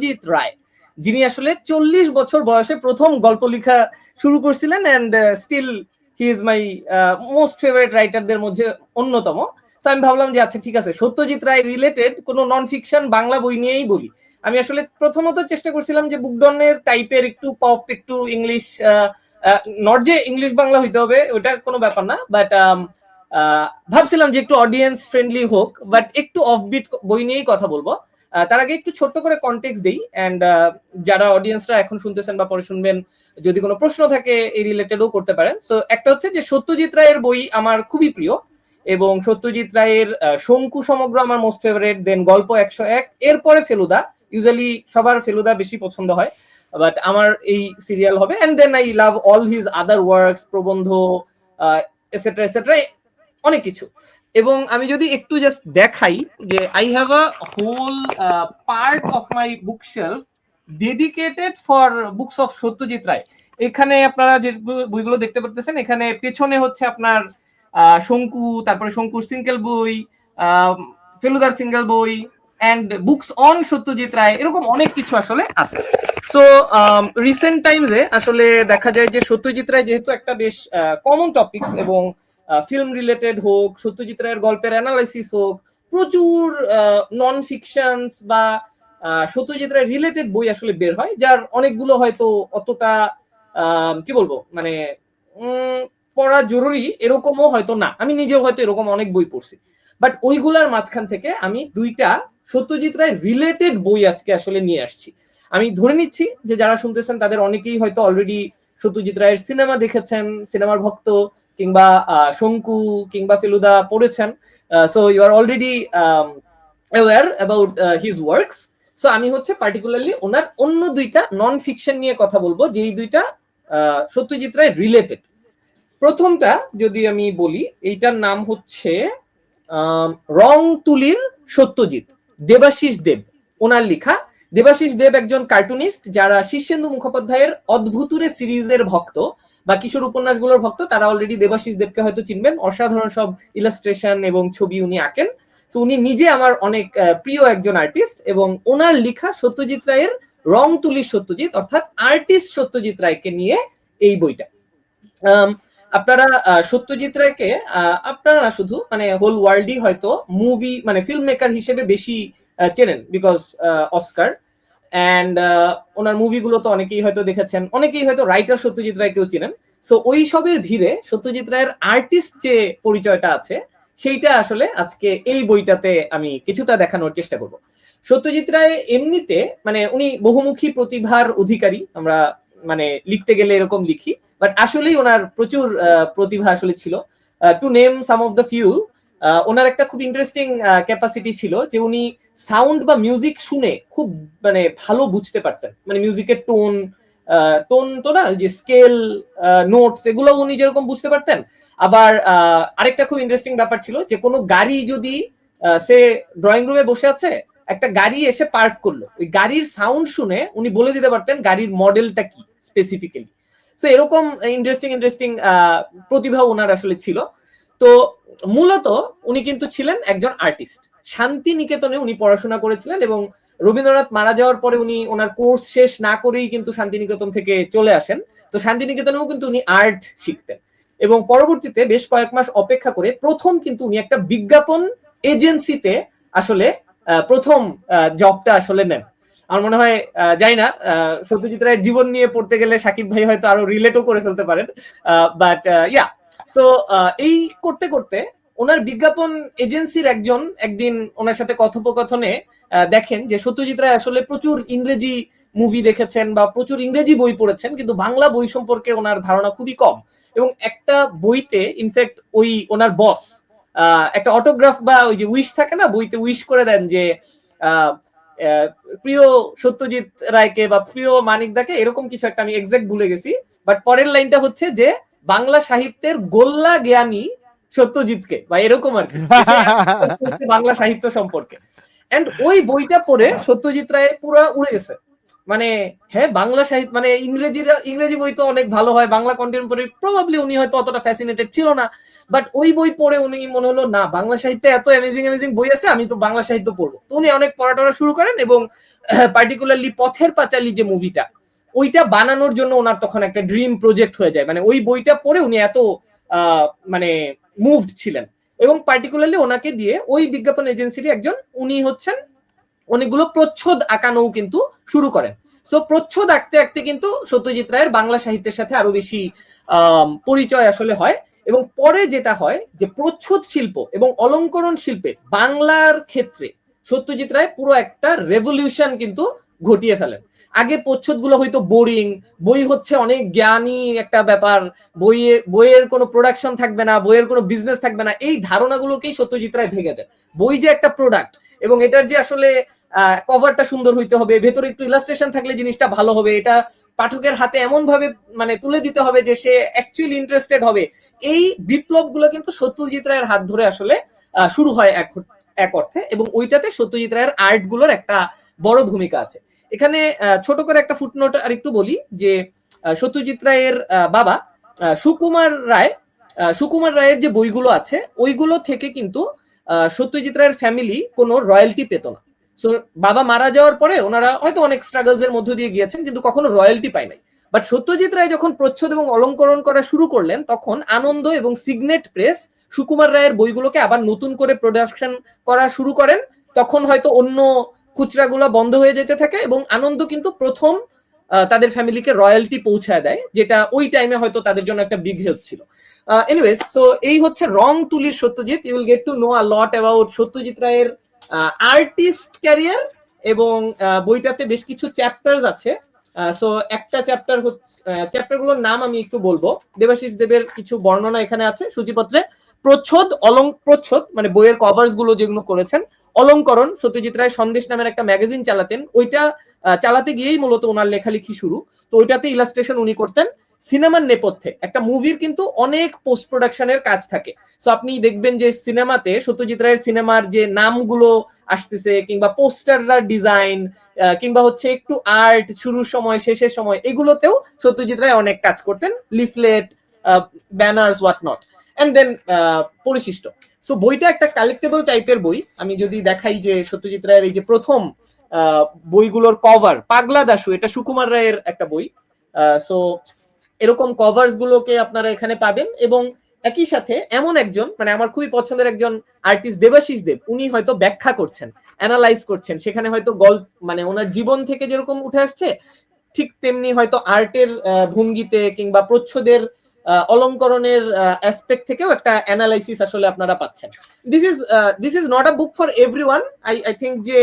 সত্যজিৎ রায়। যিনি আসলে চল্লিশ বছর বয়সে প্রথম গল্প লেখা শুরু করছিলেন and still he is my most favourite রাইটারদের মধ্যে অন্যতম। তো আমি ভাবলাম যে আচ্ছা ঠিক আছে, সত্যজিৎ রায় রিলেটেড কোনো নন ফিকশন বাংলা বই নিয়েই বলি। আমি আসলে প্রথমত চেষ্টা করছিলাম যে, বুকডনের টাইপের একটু পপ একটু ইংলিশ নট যে ইংলিশ বাংলা হইতে হবে ওটা কোনো ব্যাপার না বাট ভাবছিলাম যে একটু অডিয়েন্স ফ্রেন্ডলি হোক বাট একটু অফবিট বই নিয়েই কথা বলব। তার আগে একটু ছোট্ট করে কন্টেক্স দিই অ্যান্ড যারা অডিয়েন্সরা এখন শুনতেছেন বা পরে শুনবেন, যদি কোনো প্রশ্ন থাকে, এই রিলেটেডও করতে পারেন। সো একটা হচ্ছে যে সত্যজিৎ রায়ের বই আমার খুবই প্রিয়, এবং সত্যজিৎ রায়ের শঙ্কু সমগ্র আমার মোস্ট ফেভারেট দেন গল্প একশো এক, এরপরে ফেলুদা। ইউজুয়ালি সবার ফেলুদা বেশি পছন্দ হয় বাট আমার এই সিরিয়াল হবে and then I love all his other works প্রবন্ধ এসেট্রা এসেট্রা অনেক কিছু। এবং আমি যদি একটু জাস্ট দেখাই যে I have a whole part of my book shelf dedicated for books of Satyajit Ray এখানে আপনারা যে বইগুলো দেখতে পারতেছেন, এখানে পেছনে হচ্ছে আপনার শঙ্কু, তারপরে শঙ্কুর সিঙ্গেল বই ফেলুদার সিঙ্গেল বই and books on Satyajit Ray এরকম অনেক কিছু আসলে আছে। সো রিসেন্ট টাইমসে আসলে দেখা যায় যে সত্যজিৎ রায় যেহেতু একটা বেশ কমন টপিক এবং ফিল্ম রিলেটেড হোক, সত্যজিৎ রায়ের গল্পের অ্যানালাইসিস হোক, প্রচুর নন ফিকশনস বা সত্যজিৎ রায় রিলেটেড বই আসলে বের হয়, যার অনেকগুলো হয়তো অতটা কি বলব মানে পড়া জরুরি, এরকমও হয়তো না। আমি নিজেও হয়তো এরকম অনেক বই পড়ছি। বাট ওইগুলার মাঝখান থেকে আমি দুইটা সত্যজিৎ রায় রিলেটেড বই আজকে আসলে নিয়ে আসছি। আমি ধরে নিচ্ছি যে যারা শুনতেছেন, তাদের অনেকেই হয়তো অলরেডি সত্যজিৎ রায়ের সিনেমা দেখেছেন সিনেমার ভক্ত। কিংবা শঙ্কু কিংবা ফেলুদা পড়েছেন so you are already aware about his works so আমি হচ্ছে পার্টিকুলারলি ওনার অন্য দুইটা নন ফিকশন নিয়ে কথা বলব, যেই দুইটা সত্যজিৎ রায় রিলেটেড প্রথমটা যদি আমি বলি, এইটার নাম হচ্ছে রং তুলির সত্যজিৎ, দেবাশিস দেব। ওনার লেখা দেবাশিস দেব একজন কার্টুনিস্ট যারা শীর্ষেন্দু মুখোপাধ্যায়ের অদ্ভুতুরে সিরিজের ভক্ত বা কিশোর উপন্যাসগুলোর ভক্ত, তারা অলরেডি দেবাশিস দেবকে হয়তো চিনবেন। অসাধারণ সব ইলাস্ট্রেশন এবং ছবি উনি আঁকেন। তো উনি নিজে আমার অনেক প্রিয় একজন আর্টিস্ট এবং ওনার লেখা সত্যজিৎ রায়ের রং তুলির সত্যজিৎ, অর্থাৎ আর্টিস্ট সত্যজিৎ রায়কে নিয়ে এই বইটা। আপনারা সত্যজিৎ রায়কে আপনারা না শুধু মানে হোল ওয়ার্ল্ডই হয়তো মুভি মানে ফিল্ম মেকার হিসেবে বেশি চেনেন বিকজ অস্কার অ্যান্ড ওনার মুভিগুলো তো অনেকেই হয়তো দেখেছেন, অনেকেই হয়তো রাইটার সত্যজিৎ রায়কেও চেনেন। সো ওই সবের ভিড়ে সত্যজিৎ রায়ের আর্টিস্ট যে পরিচয়টা আছে, সেইটা আসলে আজকে এই বইটাতে আমি কিছুটা দেখানোর চেষ্টা করব। সত্যজিৎ রায় এমনিতে মানে উনি বহুমুখী প্রতিভার অধিকারী, আমরা মানে লিখতে গেলে এরকম লিখি বাট আসলেই ওনার প্রচুর প্রতিভা আসলে ছিল। To name some of the few ওনার একটা খুব ইন্টারেস্টিং ক্যাপাসিটি ছিল যে উনি সাউন্ড বা মিউজিক শুনে খুব মানে ভালো বুঝতে পারতেন। মানে মিউজিকের টোন টোন তো না যে স্কেল নোটস এগুলো উনি যেরকম বুঝতে পারতেন। আবার আরেকটা খুব ইন্টারেস্টিং ব্যাপার ছিল যে কোনো গাড়ি যদি সে ড্রয়িং রুমে বসে আছে একটা গাড়ি এসে পার্ক করল। ওই গাড়ির সাউন্ড শুনে উনি বলে দিতে পারতেন গাড়ির মডেলটা কি স্পেসিফিক্যালি সো এরকম ইন্টারেস্টিং ইন্টারেস্টিং প্রতিভা ওনার আসলে ছিল। তো, মূলত উনি কিন্তু ছিলেন একজন আর্টিস্ট শান্তি নিকেতনে উনি পড়াশোনা করেছিলেন এবং রবীন্দ্রনাথ মারা যাওয়ার পরে উনি ওনার কোর্স শেষ না করেই কিন্তু শান্তিনিকেতন থেকে চলে আসেন। তো, শান্তিনিকেতনেও কিন্তু উনি আর্ট শিখতেন। এবং পরবর্তীতে বেশ কয়েক মাস অপেক্ষা করে প্রথম কিন্তু উনি একটা বিজ্ঞাপন এজেন্সিতে আসলে প্রথম জবটা আসলে নেন। আমার মনে হয় যাই না সত্যজিৎ রায়ের জীবন নিয়ে পড়তে গেলে সাকিব ভাই হয়তো আরও রিলেটও করে ফেলতে পারেন। বাট ইয়া সো এই করতে করতে ওনার বিজ্ঞাপন এজেন্সির একজন একদিন ওনার সাথে কথোপকথনে দেখেন যে সত্যজিৎ রায় আসলে প্রচুর ইংরেজি মুভি দেখেছেন বা প্রচুর ইংরেজি বই পড়েছেন, কিন্তু বাংলা বই সম্পর্কে ওনার ধারণা খুবই কম। এবং একটা বইতে ইনফ্যাক্ট ওই ওনার বস একটা অটোগ্রাফ বা ওই যে উইশ থাকে না বইতে উইশ করে দেন যে প্রিয় সত্যজিৎ রায়কে বা প্রিয় মানিকদাকে এরকম কিছু একটা আমি এক্সাক্ট ভুলে গেছি। বাট পরের লাইনটা হচ্ছে যে বাংলা সাহিত্যের গোল্লা জ্ঞানী সত্যজিৎকে বা এরকম আর কি। বাংলা সাহিত্য সম্পর্কে। এন্ড ওই বইটা পড়ে সত্যজিৎ রায় পুরো উড়ে গেছে। মানে হ্যাঁ বাংলা সাহিত্য মানে ইংরেজি ইংরেজি বই তো অনেক ভালো হয়, বাংলা কন্টেম্পোরারি প্রবাবলি উনি হয়তো অতটা ফ্যাসিনেটেড ছিল না বাট ওই বই পড়ে উনি মনে হলো, না, বাংলা সাহিত্যে এত অ্যামেজিং অ্যামেজিং বই আছে, আমি তো বাংলা সাহিত্য পড়ব। তো উনি অনেক পড়াটরা শুরু করেন এবং পার্টিকুলারলি পথের পাঁচালি যে মুভিটা ওইটা বানানোর জন্য ওনার তখন একটা ড্রিম প্রজেক্ট হয়ে যায়। মানে ওই বইটা পড়ে উনি এত মানে মুভড ছিলেন। এবং পার্টিকুলারলি ওনাকে দিয়ে ওই বিজ্ঞাপন এজেন্সির একজন, উনি হচ্ছেন অনেকগুলো প্রচ্ছদ আঁকানোও কিন্তু শুরু করেন। সো প্রচ্ছদ আঁকতে আঁকতে কিন্তু সত্যজিৎ রায়ের বাংলা সাহিত্যের সাথে আরও বেশি পরিচয় আসলে হয় এবং পরে যেটা হয় যে প্রচ্ছদ শিল্প এবং অলঙ্করণ শিল্পে বাংলার ক্ষেত্রে সত্যজিৎ রায় পুরো একটা রেভলিউশন কিন্তু ঘটিয়ে ফেলেন। আগে প্রচ্ছদগুলো হয়তো বোরিং বই হচ্ছে অনেক জ্ঞানী একটা ব্যাপার বইয়ের বইয়ের কোনো প্রোডাকশন থাকবে না, বইয়ের কোনো বিজনেস থাকবে না, এই ধারণাগুলোকেই সত্যজিৎ রায় ভেঙে দেন। বই যে একটা প্রোডাক্ট এবং এটার যে আসলে কভারটা সুন্দর হইতে হবে, ভেতরে একটু ইলাস্ট্রেশন থাকলে জিনিসটা ভালো হবে, এটা পাঠকের হাতে এমন ভাবে মানে তুলে দিতে হবে যে সে অ্যাকচুয়ালি ইন্টারেস্টেড হবে। এই বিপ্লবগুলো কিন্তু সত্যজিৎ রায়ের হাত ধরে আসলে শুরু হয় এক এক অর্থে এবং ওইটাতে সত্যজিৎ রায়ের আর্টগুলোর একটা বড় ভূমিকা আছে। এখানে ছোট করে একটা ফুটনোট আর একটু বলি যে সত্যজিৎ রায়ের বাবা সুকুমার রায় সুকুমার রায়ের যে বইগুলো আছে, ওইগুলো থেকে কিন্তু সত্যজিৎ রায়ের ফ্যামিলি কোনো রয়্যালটি পেত না। সো বাবা মারা যাওয়ার পরে ওনারা হয়তো অনেক স্ট্রাগলস এর মধ্য দিয়ে গিয়েছেন, কিন্তু কখনো রয়্যালটি পায় নাই। বাট সত্যজিৎ রায় যখন প্রচ্ছদ এবং অলঙ্করণ করা শুরু করলেন, তখন আনন্দ এবং সিগনেট প্রেস সুকুমার রায়ের বইগুলোকে আবার নতুন করে প্রোডাকশন করা শুরু করেন। তখন হয়তো অন্য খুচরাগুলো বন্ধ হয়ে যেতে থাকে এবং আনন্দ কিন্তু প্রথম তাদের ফ্যামিলিকে রয়্যালটি পৌঁছায় দেয়, যেটা ওই টাইমে হয়তো তাদের জন্য একটা বিগ হেল্প ছিল। এনিওয়েজ সো এই হচ্ছে রং তুলির Satyajit. You will get to know a lot about Satyajit রায়ের আর্টিস্ট ক্যারিয়ার এবং বইটাতে বেশ কিছু চ্যাপ্টার্স আছে। সো একটা চ্যাপ্টার হচ্ছে চ্যাপ্টারগুলোর নাম আমি একটু বলব। দেবাশিস দেবের কিছু বর্ণনা এখানে আছে, সূচিপত্রে। প্রচ্ছদ, অলং, প্রচ্ছদ মানে বইয়ের কভার্সগুলো যেগুলো করেছেন অলঙ্করণ সত্যজিৎ রায় সন্দেশ নামের একটা ম্যাগাজিন চালাতেন। ওইটা চালাতে গিয়েই মূলত ওনার লেখালেখি শুরু। তো ওইটাতে ইলাস্ট্রেশন উনি করতেন। সিনেমার নেপথ্যে একটা মুভির কিন্তু অনেক পোস্ট প্রোডাকশনের কাজ থাকে। সো আপনি দেখবেন যে সিনেমাতে সত্যজিৎ রায়ের সিনেমার যে নামগুলো আসতেছে, কিংবা পোস্টাররা ডিজাইন কিংবা হচ্ছে একটু আর্ট শুরুর সময়, শেষের সময়, এগুলোতেও সত্যজিৎ রায় অনেক কাজ করতেন। Leaflet banners what not and then পরিশিষ্ট। So বইটা একটা কালেক্টেবল টাইপের বই। আমি যদি দেখাই যে সত্যজিৎ রায়ের এই যে প্রথম বইগুলোর কভার পাগলা দাসু এটা সুকুমার রায়ের একটা বই। সো এরকম কভার্স গুলোকে আপনারা এখানে পাবেন এবং একই সাথে এমন একজন মানে আমার খুবই পছন্দের একজন আর্টিস্ট দেবাশিস দেব, উনি হয়তো ব্যাখ্যা করছেন অ্যানালাইজ করছেন। সেখানে হয়তো গল্প মানে ওনার জীবন থেকে যেরকম উঠে আসছে, ঠিক তেমনি হয়তো আর্টের ভঙ্গিতে কিংবা প্রচ্ছদের অলঙ্করণের অ্যাসপেক্ট থেকেও একটা অ্যানালাইসিস আসলে আপনারা পাচ্ছেন। This is this is not a book for everyone I I think যে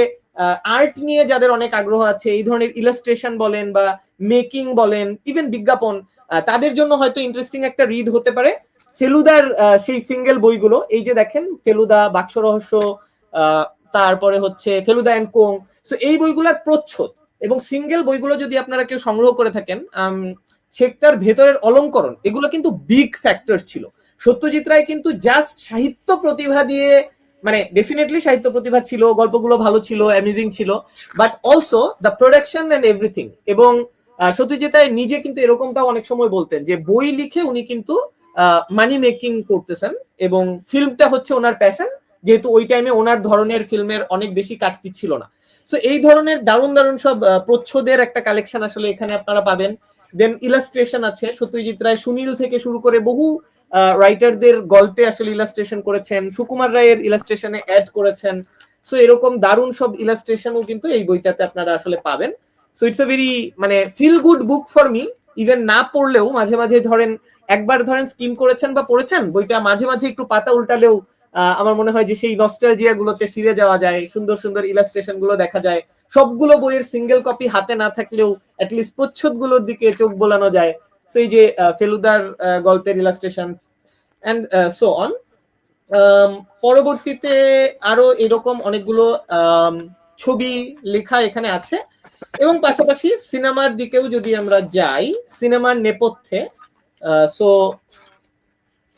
আর্ট নিয়ে যাদের অনেক আগ্রহ আছে, এই ধরনের ইলাস্ট্রেশন বলেন বা মেকিং বলেন ইভেন বিজ্ঞাপন তাদের জন্য হয়তো ইন্টারেস্টিং একটা রিড হতে পারে। ফেলুদার সেই সিঙ্গেল বইগুলো, এই যে দেখেন, ফেলুদা, বাক্স রহস্য তারপরে হচ্ছে ফেলুদা অ্যান্ড কোং। সো এই বইগুলোর প্রচ্ছদ এবং সিঙ্গেল বইগুলো যদি আপনারা কেউ সংগ্রহ করে থাকেন সেটার ভেতরের অলঙ্করণ, এগুলো কিন্তু বিগ ফ্যাক্টর ছিল। সত্যজিৎ রায় কিন্তু জাস্ট সাহিত্য প্রতিভা দিয়ে মানে ডেফিনেটলি সাহিত্য প্রতিভা ছিল, গল্পগুলো ভালো ছিল অ্যামেজিং ছিল but also the production and everything এবং সত্যজিৎ রায় নিজে কিন্তু এরকমটা অনেক সময় বলতেন যে বই লিখে উনি কিন্তু মানি মেকিং করতেছেন এবং ফিল্মটা হচ্ছে ওনার প্যাশন যেহেতু ওই টাইমে ওনার ধরনের ফিল্মের অনেক বেশি কাটতি ছিল না। সো এই ধরনের দারুণ দারুণ সব প্রচ্ছদের একটা কালেকশন আসলে এখানে আপনারা পাবেন। দেন ইলাস্ট্রেশন আছে, সত্যজিৎ রায় সুনীল থেকে শুরু করে বহু রাইটারদের গল্পে আসলে ইলাস্ট্রেশন করেছেন, সুকুমার রায়ের ইলাস্ট্রেশনে অ্যাড করেছেন। সো এরকম দারুণ সব ইলাস্ট্রেশনও কিন্তু এই বইটাতে আপনারা আসলে পাবেন। সো ইটস এ ভেরি মানে feel good book for me even না পড়লেও মাঝে মাঝে ধরেন, একবার ধরেন স্কিম করেছেন বা পড়েছেন, বইটা মাঝে মাঝে একটু পাতা উল্টালেও আমার মনে হয় যে সেই নস্টালজিয়া গুলোতে ফিরে যাওয়া যায়, সুন্দর সুন্দর ইলাস্ট্রেশনগুলো দেখা যায়। সবগুলো বইয়ের সিঙ্গেল কপি হাতে না থাকলেও অ্যাটলিস্ট প্রচ্ছদগুলোর দিকে চোখ বোলানো যায়। সো এই যে ফেলুদার গল্পের ইলাস্ট্রেশন অ্যান্ড সো অন পরবর্তীতে আরও এরকম অনেকগুলো ছবি লেখা এখানে আছে। এবং পাশাপাশি সিনেমার দিকেও যদি আমরা যাই, সিনেমার নেপথ্যে সো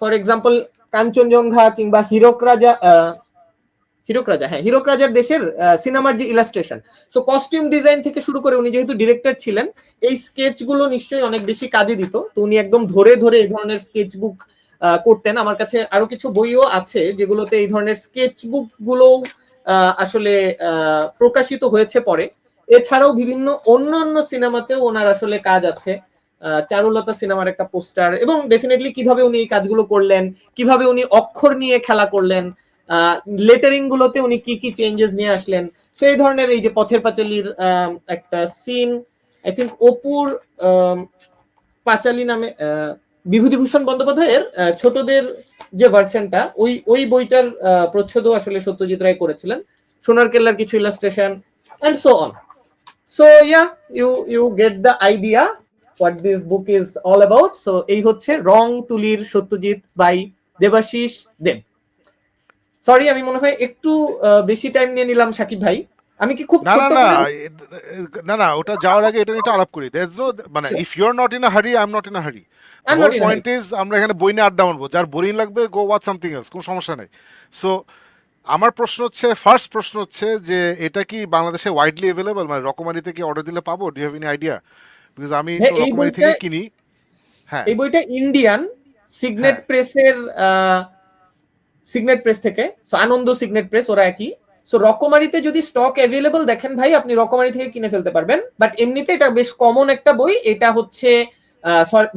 ফর এক্সাম্পল কাঞ্চনজঙ্ঘা কিংবা হীরক রাজা হিরক রাজা হ্যাঁ হিরক রাজার দেশের সিনেমার যে ইলাস্ট্রেশন সো কস্টিউম ডিজাইন থেকে শুরু করে উনি যেহেতু ডিরেক্টর ছিলেন, এই স্কেচগুলো নিশ্চয়ই অনেক বেশি কাজে দিত। তো উনি একদম ধরে ধরে এই ধরনের স্কেচ বুক করতেন। আমার কাছে আরও কিছু বইও আছে যেগুলোতে এই ধরনের স্কেচ বুকগুলো আসলে প্রকাশিত হয়েছে পরে। এছাড়াও বিভিন্ন অন্য অন্য সিনেমাতেও ওনার আসলে কাজ আছে। চারুলতা সিনেমার একটা পোস্টার এবং ডেফিনেটলি কীভাবে উনি এই কাজগুলো করলেন কীভাবে উনি অক্ষর নিয়ে খেলা করলেন লেটারিং গুলোতে উনি কি কি চেঞ্জেস নিয়ে আসলেন সেই ধরনের এই যে পথের পাঁচালির একটা সিন আই থিঙ্ক অপুর পাঁচালী নামে বিভূতিভূষণ বন্দ্যোপাধ্যায়ের ছোটদের যে ভার্সনটা ওই ওই বইটার আহ, প্রচ্ছদও আসলে সত্যজিৎ রায় করেছিলেন সোনার কেল্লার কিছু illustration and so on so yeah you you get the idea what this book is all about so এই হচ্ছে রং তুলির সত্যজিৎ বাই দেবাশিস দেব। সরি আমি মনে হয় একটু বেশি টাইম নিয়ে নিলাম সাকিব ভাই। আমি কি খুব ছোট না না ওটা যাওয়ার আগে এটা নিয়ে আলাপ করি। দ্যাটস নো মানে. If you are not in a hurry I am not in a hurry a point is আমরা এখানে বই নিয়ে আড্ডা মারবো। যার বোরিং লাগবে গো ওয়াচ সামথিং এলস কোনো সমস্যা নাই। সো আমার প্রশ্ন হচ্ছে ফার্স্ট প্রশ্ন হচ্ছে যে এটা কি বাংলাদেশে ওয়াইডলি অ্যাভেলেবল মানে রকমারিতে কি অর্ডার দিলে পাবো? Do have any idea because আমি হ্যাঁ, তো রকমারি থেকে কিনি। হ্যাঁ। এই বইটা ইন্ডিয়ান সিগনেট। প্রেসের সিগনেট প্রেস থেকে। আনন্দ সিগনেট প্রেস ওরা একই। সো রকমারিতে যদি স্টক অ্যাভেলেবল দেখেন ভাই আপনি রকমারি থেকে কিনে ফেলতে পারবেন। বাট এমনিতে এটা বেশ কমন একটা বই। এটা হচ্ছে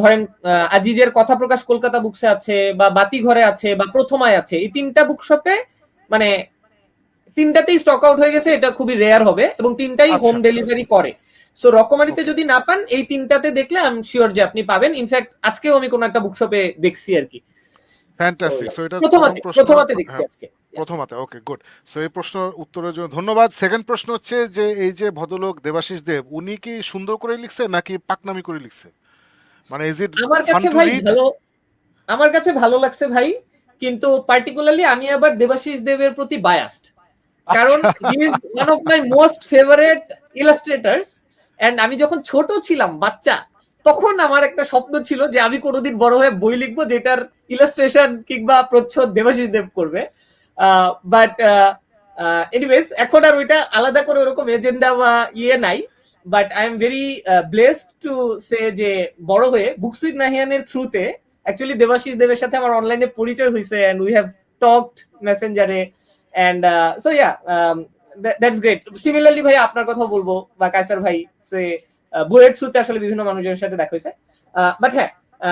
ধরেন আজিজের কথা প্রকাশ কলকাতা বুকসে আছে বা বাতি ঘরে আছে বা প্রথমায় আছে। এই তিনটা বুকশপে মানে তিনটাতেই স্টক আউট হয়ে গেছে। এটা খুবই রেয়ার হবে এবং তিনটাই আচ্ছা। হোম ডেলিভারি করে। সো রকমারিতে যদি না পান এই তিনটাতে দেখলে আমি শিওর যে আপনি পাবেন। ইনফ্যাক্ট আজকেও আমি কোন একটা বুকশপে দেখছি আর কি। ফ্যান্টাস্টিক সো এটা প্রথমাতে প্রথম প্রথমাতে দেখছি হ্যাঁ, আজকে। প্রথমাতে ওকে গুড সো এই প্রশ্ন উত্তরের জন্য ধন্যবাদ। সেকেন্ড প্রশ্ন হচ্ছে যে এই যে ভদ্রলোক দেবাশিস দেব উনি কি সুন্দর করে লিখছে নাকি পাকনামি করে লিখছে? মানে ইজ ইট আমার কাছে ভাই ভালো আমার কাছে ভালো লাগছে ভাই কিন্তু পার্টিকুলারলি আমি আবার দেবাশিস দেবের প্রতি বায়াসড কারণ he is one of my most favourite illustrators and আমি যখন ছোট ছিলাম, বাচ্চা, তখন আমার একটা স্বপ্ন ছিল যে আমি কোনোদিন বড় হয়ে বই লিখব যেটার ইলাস্ট্রেশন কিংবা প্রচ্ছদ দেবাশিস দেব করবে। বাট এনিওয়েজ এখন আর ওইটা আলাদা করে ওরকম এজেন্ডা বা ইয়ে নাই। But I am very blessed to say যে বড় হয়ে বুকস উইথ নাহিয়ানের থ্রুতে অ্যাকচুয়ালি দেবাশিস দেবের সাথে আমার অনলাইনে পরিচয় হয়েছে এন্ড উই হ্যাভ টকড মেসেঞ্জারে and so yeah that's great similarly ভাই, আপনার কথা বলব, বা কায়সার ভাই সে বইয়ের থ্রুতে আসলে বিভিন্ন মানুষের সাথে দেখা হয়েছে। বাট হ্যাঁ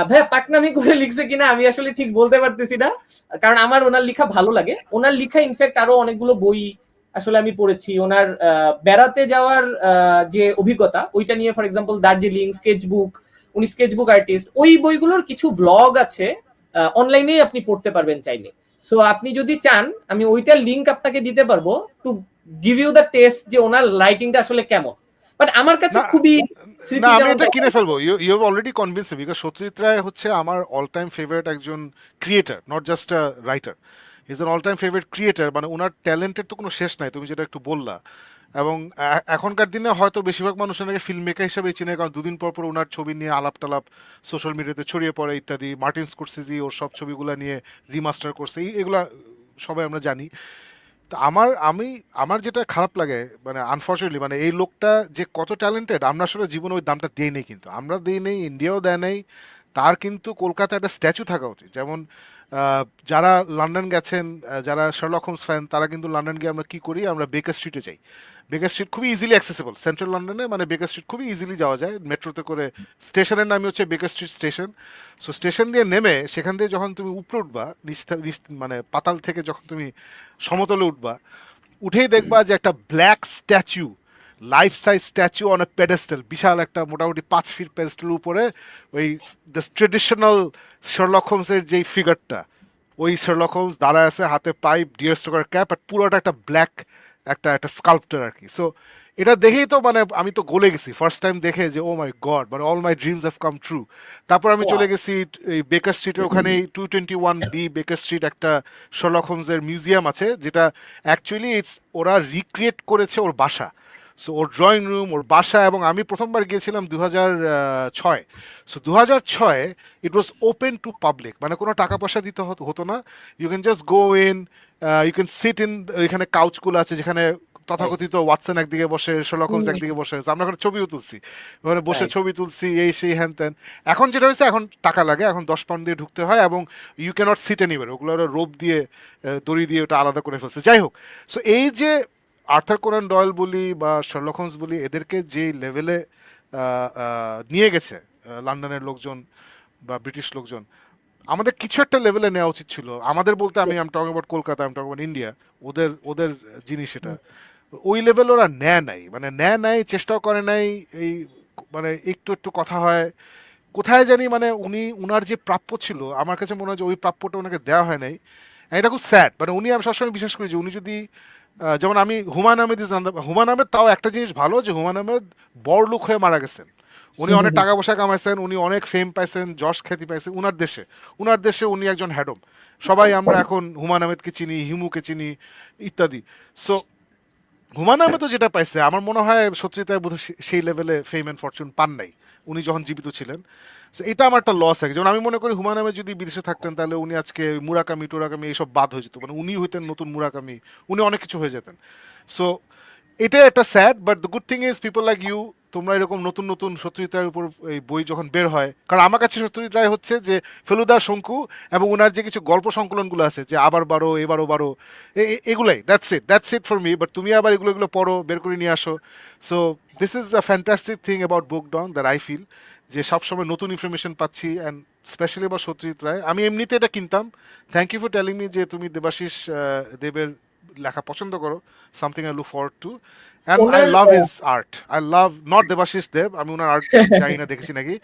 ভাইয়া পাকনামি করে লিখছে কিনা আমি আসলে ঠিক বলতে পারতেছি না, কারণ আমার ওনার লেখা ভালো লাগে। ওনার লেখা ইনফ্যাক্ট আরও অনেকগুলো বই আসলে আমি পড়েছি। ওনার বেড়াতে যাওয়ার যে অভিজ্ঞতা, ওইটা নিয়ে ফর এক্সাম্পল দার্জিলিং, স্কেচবুক, উনি স্কেচবুক আর্টিস্ট, ওই বইগুলোর কিছু ব্লগ আছে অনলাইনে আপনি পড়তে পারবেন চাইলে। সো আপনি যদি চান, আমি ওইটার লিংক আপনাকে দিতে পারব to give you the test যে ওনার লাইটিংটা আসলে কেমন। বাট আমার কাছে খুবই না আমি এটা কিনে ফেলব। You you have already convince because Satyajit Ray হচ্ছে আমার অল টাইম ফেভারিট একজন creator not just a writer is an all time favourite creator মানে ওনার ট্যালেন্টের তো কোনো শেষ নাই তুমি যেটা একটু বললা। এবং এখনকার দিনে হয়তো বেশিরভাগ মানুষ ওনাকে ফিল্ম মেকার হিসেবে চিনে কারণ দুদিন পর পর ওনার ছবি নিয়ে আলাপ টালাপ সোশ্যাল মিডিয়াতে ছড়িয়ে পড়ে ইত্যাদি। মার্টিন স্কোরসিজি ওর সব ছবিগুলো নিয়ে রিমাস্টার করছে। এগুলা সবাই আমরা জানি। তা আমার, আমি, আমার যেটা খারাপ লাগে মানে আনফর্চুনেটলি মানে এই লোকটা যে কত ট্যালেন্টেড আমরা আসলে জীবনে ওই দামটা দিই নেই কিন্তু। আমরা দিই নেই ইন্ডিয়াও দেয় নেই, তার কিন্তু কলকাতায় একটা স্ট্যাচু থাকা উচিত। যেমন যারা লন্ডন গেছেন যারা শার্লক হোমস ফ্যান তারা কিন্তু লন্ডন গিয়ে আমরা কি করি? আমরা বেকার স্ট্রিটে যাই। বেকার স্ট্রিট খুবই ইজিলি অ্যাক্সেসিবল সেন্ট্রাল লন্ডনে মানে বেকার স্ট্রিট খুবই ইজিলি যাওয়া যায়। মেট্রোতে করে স্টেশনের নামই হচ্ছে বেকার স্ট্রিট স্টেশন সো স্টেশন দিয়ে নেমে, সেখান দিয়ে যখন তুমি উপরে উঠবা, নিচ মানে পাতাল থেকে যখন তুমি সমতলে উঠবা, উঠেই দেখবা যে একটা black statue life size statue on a pedestal বিশাল একটা মোটামুটি পাঁচ ফিট পেডেস্টাল উপরে ওই দ্য ট্রেডিশনাল শার্লক হোমসের যেই ফিগারটা ওই শার্লক হোমস দাঁড়ায় আছে হাতে পাইপ ডিয়ার স্টোকার ক্যাপ আর পুরোটা একটা ব্ল্যাক একটা একটা স্কাল্পটার আর কি। সো এটা দেখেই তো মানে আমি তো গলে গেছি ফার্স্ট টাইম দেখে যে ও মাই গড মানে all my dreams have come true তারপর আমি চলে গেছি এই বেকার স্ট্রিটের ওখানে two twenty one B Baker Street একটা শার্লক হোমসের মিউজিয়াম আছে যেটা অ্যাকচুয়ালি ইটস ওরা রিক্রিয়েট করেছে ওর বাসা। সো ওর ড্রয়িং রুম ওর বাসা এবং আমি প্রথমবার গিয়েছিলাম দু হাজার ছয়। সো দু হাজার ছয় it was open to public মানে কোনো টাকা পয়সা দিতে হতো হতো না। You can just go in you can sit in ওইখানে কাউচগুলো আছে যেখানে তথাকথিত ওয়াটসন একদিকে বসে হোমস একদিকে বসে So আমরা ওখানে ছবিও তুলছি। ওখানে বসে ছবি তুলছি এই সেই হ্যান ত্যান। এখন যেটা হয়েছে এখন টাকা লাগে এখন দশ পাউন্ড দিয়ে ঢুকতে হয় এবং ইউ ক্যানট সিট এনিওয়ার ওগুলো ওরা রোপ দিয়ে দড়ি দিয়ে ওটা আলাদা করে ফেলছে। যাই হোক সো এই যে আর্থার কোরান ডয়েল বলি বা শার্লক হোমস বলি এদেরকে যে লেভেলে নিয়ে গেছে লন্ডনের লোকজন বা ব্রিটিশ লোকজন আমাদের কিছু একটা লেভেলে নেওয়া উচিত ছিল। আমাদের বলতে আমি আম talk about Kolkata um talk about India ওদের ওদের জিনিস এটা। ওই লেভেল ওরা নেয় নাই মানে নেয় নাই চেষ্টাও করে নাই এই মানে একটু একটু কথা হয়। কোথায় জানি মানে উনি উনার যে প্রাপ্য ছিল আমার কাছে মনে হয় যে ওই প্রাপ্যটা ওনাকে দেওয়া হয় নাই। এটা খুব স্যাড মানে উনি আমি সবসময় বিশ্বাস করি যে উনি যদি যেমন আমি হুমায়ুন আহমেদ ইজ হুমায়ুন আহমেদ তাও একটা জিনিস ভালো যে হুমায়ুন আহমেদ বড় লোক হয়ে মারা গেছেন। উনি অনেক টাকা পয়সা কামাইছেন, উনি অনেক ফেম পাইছেন, যশ খ্যাতি পাইছেন, উনার দেশে উনার দেশে উনি একজন হ্যাডম সবাই আমরা এখন হুমায়ুন আহমেদকে চিনি, হিমুকে চিনি, ইত্যাদি। সো হুমায়ুন আহমেদও যেটা পাইছে, আমার মনে হয় সত্যিতায় বোধহয় সে- সেই লেভেলে ফেম অ্যান্ড ফরচুন পান নাই। উনি যখন জীবিত ছিলেন। সো এটা আমার একটা লস আছে যেমন আমি মনে করি হুমায়ুন আহমেদ যদি বিদেশে থাকতেন, তাহলে উনি আজকে মুরাকামি, টুরাকামি এইসব বাদ হয়ে যেত। মানে উনি হইতেন নতুন মুরাকামি। উনি অনেক কিছু হয়ে যেতেন। সো এটা একটা sad but the good thing is people like you তোমরা এরকম নতুন নতুন সত্যজিৎ রায়ের উপর এই বই যখন বের হয়, কারণ আমার কাছে সত্যজিৎ রায় হচ্ছে যে ফেলুদা, শঙ্কু এবং ওনার যে কিছু গল্প সংকলনগুলো আছে, যে আবার বারো, এবারও বারো এগুলাই that's it that's it for me but তুমি আবার এগুলো এগুলো পড়ো, বের করে নিয়ে আসো। So this is a fantastic thing about book don that I feel যে সবসময় নতুন ইনফরমেশন পাচ্ছি অ্যান্ড স্পেশালি আবার সত্যজিৎ রায় আমি এমনিতে এটা কিনতাম। Thank you for telling me যে তুমি দেবাশিস দেবের লেখা পছন্দ করো something I look forward to আমি ওনার আর্ট জানি না দেখেছি নাকি।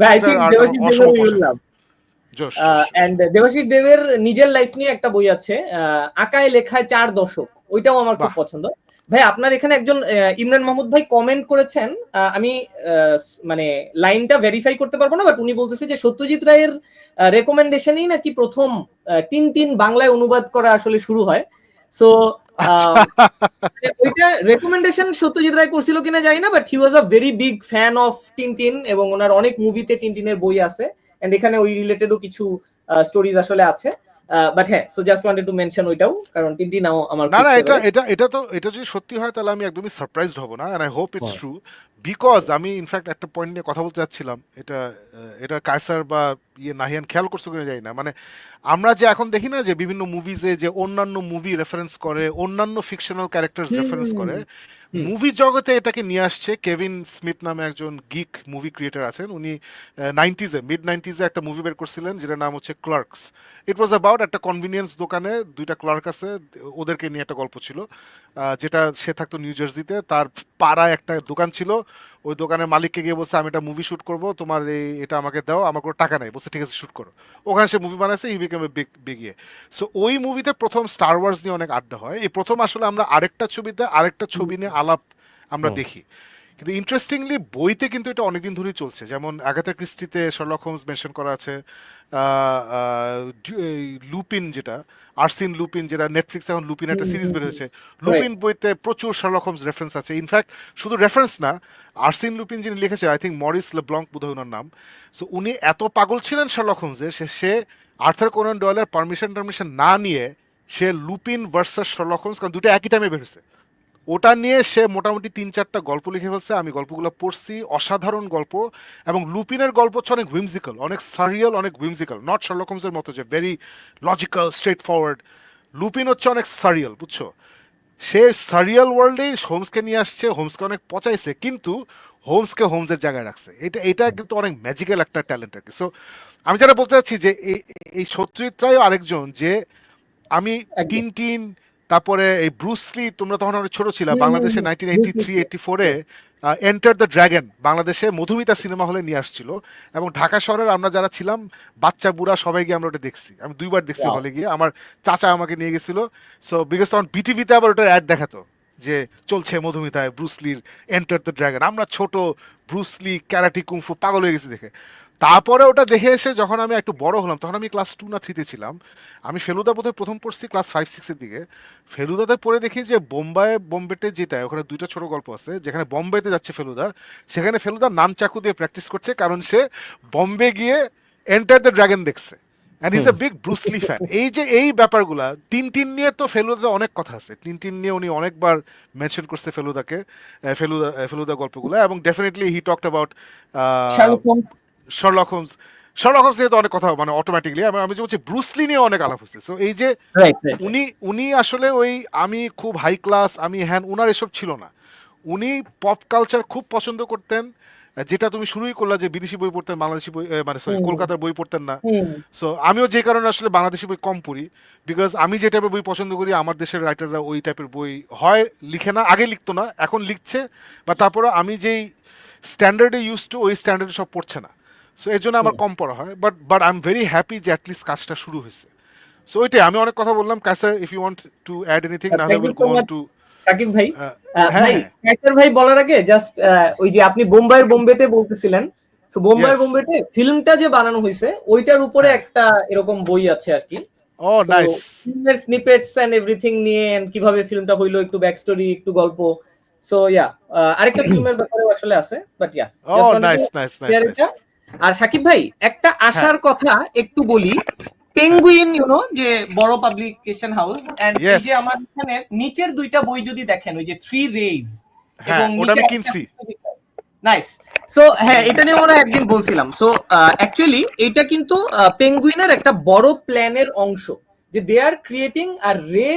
But I আর্ট দেবাশিস অসম দেবের পছন্দ love. জোশ অ্যান্ড দেবাশিস দেবের নিজের লাইফ নিয়ে একটা বই আছে আঁকায় লেখায় চার দশক। ওইটাও আমার খুব পছন্দ। ভাই আপনার এখানে একজন ইমরান মাহমুদ ভাই কমেন্ট করেছেন আমি মানে লাইনটা ভেরিফাই করতে পারব না বাট উনি বলতেছে যে সত্যজিৎ রায়ের রেকমেন্ডেশনেই নাকি প্রথম তিন টিন বাংলায় অনুবাদ করা আসলে শুরু হয়। সো ওইটা রেকমেন্ডেশন সত্যজিৎ রায় করছিল কিনা জানি না but he was a very big fan of Tintin এবং ওনার অনেক মুভিতে টিনটিনের বই আছে। এন্ড এখানে ওই রিলেটেডও কিছু স্টোরিজ আসলে আছে। বাট হ্যাঁ so just wanted to mention ওইটাও কারণ টিনটিনাও আমার না না এটা এটা এটা তো এটা যদি সত্যি হয় তাহলে আমি একদমই সারপ্রাইজড হব না and I hope it's. True because আমি ইনফ্যাক্ট একটা পয়েন্ট নিয়ে কথা বলতে চাচ্ছিলাম এটা এটা কায়সার বা ইয়ে নাহিয়ান খেয়াল করছ কিনা যাই না মানে আমরা যে এখন দেখি না যে বিভিন্ন মুভিজে যে অন্যান্য মুভি রেফারেন্স করে অন্যান্য ফিকশনাল ক্যারেক্টার্স হুম, রেফারেন্স করে। মুভি জগতে এটাকে নিয়ে আসছে কেভিন স্মিথ নামে একজন গিক মুভি ক্রিয়েটার আছেন। উনি নাইনটিজে মিড নাইনটিজে একটা মুভি বের করছিলেন, যেটার নাম হচ্ছে ক্লার্কস ইট ওয়াজ অ্যাবাউট একটা কনভিনিয়েন্স দোকানে, দুইটা ক্লার্ক আছে, ওদেরকে নিয়ে একটা গল্প ছিল। যেটা সে থাকতো নিউ জার্সিতে তার পাড়ায় একটা দোকান ছিল। ওই দোকানের মালিককে গিয়ে বলছে আমি একটা মুভি শ্যুট করব তোমার এই এটা আমাকে দাও আমার কোনো টাকা নাই। বলছে ঠিক আছে শ্যুট করো। ওখানে সে মুভি বানাইছে ই বিকেম বেগিয়ে সো ওই মুভিতে প্রথম স্টার ওয়ার্স নিয়ে অনেক আড্ডা হয়। এই প্রথম আসলে আমরা আরেকটা ছবিতে আরেকটা ছবি নিয়ে আলাপ আমরা দেখি। কিন্তু ইন্টারেস্টিংলি বইতে কিন্তু এটা অনেকদিন ধরেই চলছে। যেমন আগাথা ক্রিস্টিতে শার্লক হোমস মেনশন করা আছে লুপিন যেটা আরসিন লুপিন যেটা নেটফ্লিক্স এখন লুপিন একটা সিরিজ বের হয়েছে লুপিন বইতে প্রচুর শার্লক হোমস রেফারেন্স আছে। ইনফ্যাক্ট শুধু রেফারেন্স না আরসিন লুপিন যিনি লিখেছে আই থিঙ্ক মরিস লেব্লঙ্ক বোধহয় ওনার নাম সো উনি এত পাগল ছিলেন শার্লক হোমসে সে সে আর্থার কোনন ডয়েলের পারমিশন টারমিশন না নিয়ে সে লুপিন ভার্সাস শার্লক হোমস কারণ দুটো একই টাইমে বেরোছে ওটা নিয়ে সে মোটামুটি তিন চারটা গল্প লিখে ফেলছে আমি গল্পগুলো পড়ছি অসাধারণ গল্প এবং লুপিনের গল্প হচ্ছে অনেক হুইমজিক্যাল অনেক সারিয়াল অনেক হুইমজিক্যাল নট শার্লক হোমসের মতো যে very logical straight forward Lupin হচ্ছে অনেক সারিয়াল বুঝছ? সে সারিয়াল ওয়ার্ল্ডে হোমসকে নিয়ে আসছে হোমসকে অনেক পচাইছে কিন্তু হোমসকে হোমসের জায়গায় রাখছে। এটা এটা কিন্তু অনেক ম্যাজিক্যাল একটা ট্যালেন্ট আর কি। সো আমি যেটা বলতে চাচ্ছি যে এই- এই সত্যজিৎ রায় আরেকজন যে আমি। টিন টিন তারপরে এই ব্রুসলি তোমরা তখন অনেক ছোট ছিল বাংলাদেশে নাইনটিন এইটি থ্রি এইটি ফোরে এন্টার দ্য ড্রাগন বাংলাদেশে মধুমিতা সিনেমা হলে নিয়ে আসছিল। এবং ঢাকা শহরের আমরা যারা ছিলাম বাচ্চা বুড়া সবাই গিয়ে আমরা ওটা দেখছি। আমি দুইবার দেখছি হলে গিয়ে। আমার চাচা আমাকে নিয়ে গেছিল। সো বিকজ তখন বিটিভিতে আবার ওটার অ্যাড দেখাতো যে চলছে মধুমিতায় ব্রুসলির এন্টার দ্য ড্রাগন আমরা ছোট ব্রুসলি ক্যারাটি কুংফু পাগল হয়ে গেছি দেখে। তারপরে ওটা দেখে এসে যখন আমি একটু বড় হলাম, তখন আমি ক্লাস টু না থ্রিতে ছিলাম। আমি ফেলুদা বোধহয় প্রথম পড়ছি ক্লাস ফাইভ সিক্সের দিকে। ফেলুদাতে পড়ে দেখি যে বোম্বাই বোম্বেতে যেটা ওখানে দুইটা ছোট গল্প আছে, যেখানে বোম্বেতে যাচ্ছে ফেলুদা, সেখানে ফেলুদা নাম চাকু দিয়ে প্র্যাকটিস করছে, কারণ সে বম্বে গিয়ে এন্টার দ্য ড্রাগন দেখছে। And is a big Bruce Lee fan এই যে এই ব্যাপারগুলা, টিনটিন নিয়ে তো ফেলুদাতে অনেক কথা আছে। টিনটিন নিয়ে উনি অনেকবার মেনশন করছে ফেলুদাকে ফেলুদা ফেলুদা গল্পগুলো, এবং definitely he talked about Sherlock Holmes Sherlock Holmes নিয়ে তো অনেক কথা মানে অটোমেটিকলি আমি যে বলছি ব্রুসলি নিয়ে অনেক আলাপ হচ্ছে সো এই যে উনি উনি আসলে ওই আমি খুব হাই ক্লাস আমি হ্যান উনার এসব ছিল না। উনি পপ কালচার খুব পছন্দ করতেন যেটা তুমি শুরুই করলা যে বিদেশি বই পড়তেন বাংলাদেশি বই মানে সরি কলকাতার বই পড়তেন না। সো আমিও যে কারণে আসলে বাংলাদেশি বই কম পড়ি বিকজ আমি যে টাইপের বই পছন্দ করি আমার দেশের রাইটাররা ওই টাইপের বই হয় লিখে না আগে লিখতো না এখন লিখছে বা তারপরে আমি যেই স্ট্যান্ডার্ডে ইউজ টু ওই স্ট্যান্ডার্ডে সব পড়ছে না। সো এর জন্য আমার কম পড়া হয় but but I am very happy যে অ্যাটলিস্ট কাজটা শুরু হয়েছে। সো ওইটাই আমি অনেক কথা বললাম। Kasar if you want to add anything না will go on to Shakib ভাই। হ্যাঁ ভাই হ্যাঁ। কাইসার ভাই বলার আগে জাস্ট ওই যে আপনি বোম্বাইয়ের বোম্বেতে বলতেছিলেন। তো বোম্বাইয়ের বোম্বেতে ফিল্মটা যে বানানো হয়েছে ওইটার উপরে হ্যাঁ। একটা এরকম বই আছে আর কি। ও নাইস ফিল্মের স্নিপেটস এন্ড এভরিথিং নিয়ে and কীভাবে ফিল্মটা হইল একটু ব্যাক স্টোরি একটু গল্প। সো ইয়া আরেকটা ফিল্মের ব্যাপারে আসলে আছে but yeah oh nice nice nice আর সাকিব ভাই একটা আশার হ্যাঁ। কথা একটু বলি। পেঙ্গুইন ইউ নো যে বড় পাবলিকেশন হাউস এন্ড এই যে আমার এখানে নিচের দুইটা বই যদি দেখেন ওই যে থ্রি রেজ হ্যাঁ ওটা আমি কিনছি। নাইস সো হ্যাঁ এটা নিয়ে আমরা একদিন বলছিলাম। সো অ্যাকচুয়ালি এটা কিন্তু পেঙ্গুইনের একটা বড় প্ল্যানের অংশ যে দে আর creating R Ray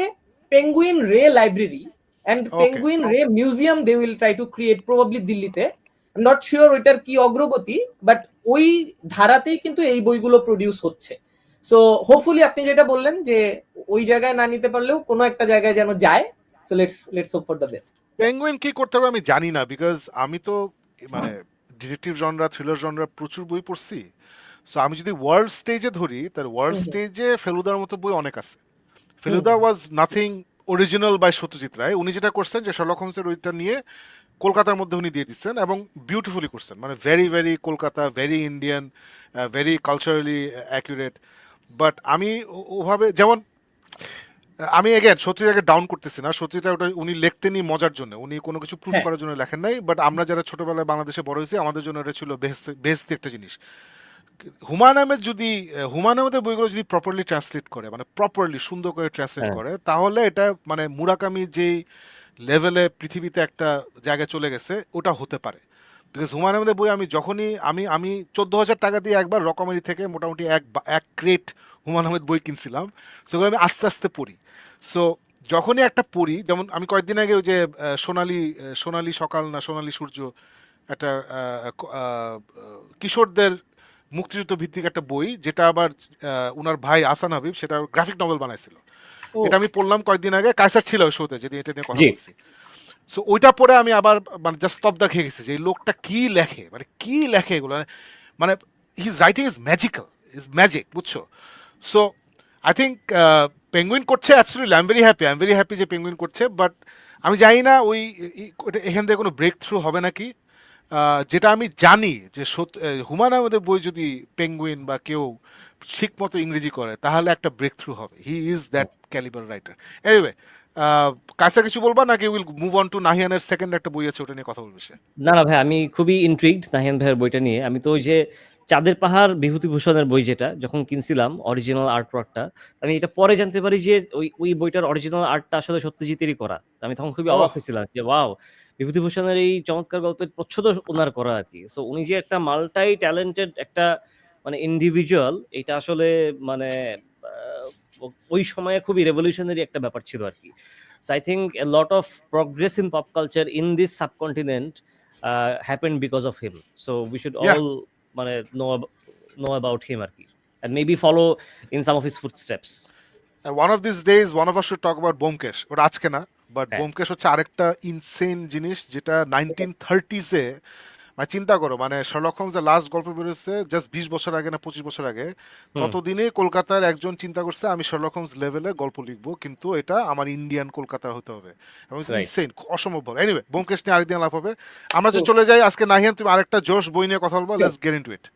Penguin Ray library Okay. Penguin Ray museum they will try to create probably দিল্লিতে নট শিওর ওইটার কি অগ্রগতি বাট ওই ধারাতেই কিন্তু এই বইগুলো প্রডিউস হচ্ছে। সো হোপফুলি আপনি যেটা বললেন যে ওই জায়গায় না নিতে পারলেও কোনো একটা জায়গায় যেন যায় so let's let's hope for the best Penguin কি করতে হবে আমি জানি না বিকজ আমি তো মানে ডিটেকটিভ জনরা থ্রিলার জনরা প্রচুর বই পড়ছি। সো আমি যদি ওয়ার্ল্ড স্টেজে ধরি তার ওয়ার্ল্ড। স্টেজে ফেলুদার মতো বই অনেক আছে। Feluda was nothing original by Satyajit Ray উনি যেটা করছেন যে শলক হোমসের ওইটা নিয়ে কলকাতার মধ্যে উনি দিয়ে দিচ্ছেন এবং বিউটিফুলি করছেন। মানে very very Kolkata very Indian very culturally accurate but আমি ওভাবে যেমন আমি এগেন সত্যজিৎকে ডাউন করতেছি না। রায় ওটা উনি লিখতেনি মজার জন্য। উনি কোনো কিছু প্রুফ হ্যাঁ। করার জন্য লেখেন নাই। বাট আমরা যারা ছোটবেলায় বাংলাদেশে বড় হয়েছি আমাদের জন্য এটা ছিল বেহেস্তে একটা জিনিস। হুমায়ুন আহমেদ যদি হুমায়ুন আহমেদের বইগুলো যদি প্রপারলি ট্রান্সলেট করে মানে প্রপারলি সুন্দর করে ট্রান্সলেট হ্যাঁ। করে তাহলে এটা মানে মুরাকামি যেই লেভেলে পৃথিবীতে একটা জায়গায় চলে গেছে, ওটা হতে পারে। বিকজ হুমায়ুন আহমেদের বই আমি যখনই, আমি আমি চোদ্দ হাজার টাকা দিয়ে একবার রকমারি থেকে মোটামুটি এক এক ক্রেট হুমায়ুন আহমেদ বই কিনছিলাম। সেগুলো আমি আস্তে আস্তে পড়ি। সো যখনই একটা পড়ি, যেমন আমি কয়েকদিন আগে ওই যে সোনালি সোনালি সকাল না সোনালি সূর্য, একটা কিশোরদের মুক্তিযুদ্ধ ভিত্তিক একটা বই, যেটা আবার ওনার ভাই আসান হাবিব সেটা গ্রাফিক নভেল বানাইছিল। এটা আমি পড়লাম কয়েকদিন আগে কাইসার ছিল ওই শোতে যেদিন এটা নিয়ে কথা বলছি। সো ওইটা পরে আমি আবার মানে জাস্ট স্তব্ধা খেয়ে গেছি যে এই লোকটা কি লেখে মানে কি লেখে এগুলো? মানে his writing is magical is magic বুঝছ? সো আই থিঙ্ক পেঙ্গুইন করছে absolutely I am very happy I am very happy যে পেঙ্গুইন করছে বাট আমি জানি না ওই এখান থেকে কোনো ব্রেক থ্রু হবে নাকি। যেটা আমি জানি যে সত- আহ, হুমায়ুন আহমেদের বই যদি পেঙ্গুইন বা কেউ ঠিক মতো ইংরেজি করে তাহলে একটা ব্রেক থ্রু হবে he is that calibre writer anyway কাছে কিছু বলবা নাকি উইল মুভ অন টু নাহিয়ানের সেকেন্ড একটা বই আছে ওটা নিয়ে কথা বলবে সে? না না ভাই আমি খুবই ইন্ট্রিগড নাহিয়ান ভাইয়ের বইটা নিয়ে। আমি তো ওই যে চাঁদের পাহাড় বিভূতিভূষণের বই যেটা যখন কিনছিলাম অরিজিনাল আর্ট ওয়ার্কটা আমি এটা পরে জানতে পারি যে ওই ওই বইটার অরিজিনাল আর্টটা আসলে সত্যজিতেরই করা। আমি তখন খুবই অবাক হয়েছিলাম যে ওয়াও বিভূতিভূষণের এই চমৎকার গল্পের প্রচ্ছদ ওনার করা আর কি। সো উনি যে একটা মাল্টাই ট্যালেন্টেড একটা মানে ইন্ডিভিজুয়াল এটা আসলে মানে ওই সময়ে খুবই রেভলিউশনারি একটা ব্যাপার ছিল আর কি। I think a lot of progress in pop culture in this subcontinent happen because of him so we should all মানে নো নো অ্যাবাউট হিম আর কি। And maybe follow in some of his footsteps one of this days one of us should talk about Byomkesh ওর আজকে না but Byomkesh হচ্ছে আরেকটা insane জিনিস যেটা nineteen থার্টিসে মানে চিন্তা করো মানে শার্লক যে লাস্ট গল্প বেরোচ্ছে জাস্ট বিশ বছর আগে না পঁচিশ বছর আগে। ততদিনে কলকাতার একজন চিন্তা করছে আমি শার্লক হোমস লেভেলে গল্প লিখব কিন্তু এটা আমার ইন্ডিয়ান কলকাতা হতে হবে। এবং. ইনসেন অসম্ভব। এনিওয়ে বোমকেশ নিয়ে আরেকদিন লাভ হবে। আমরা যে চলে যাই আজকে নাহিয়ান তুমি আরেকটা জোশ বই নিয়ে কথা বলব. Let's get into it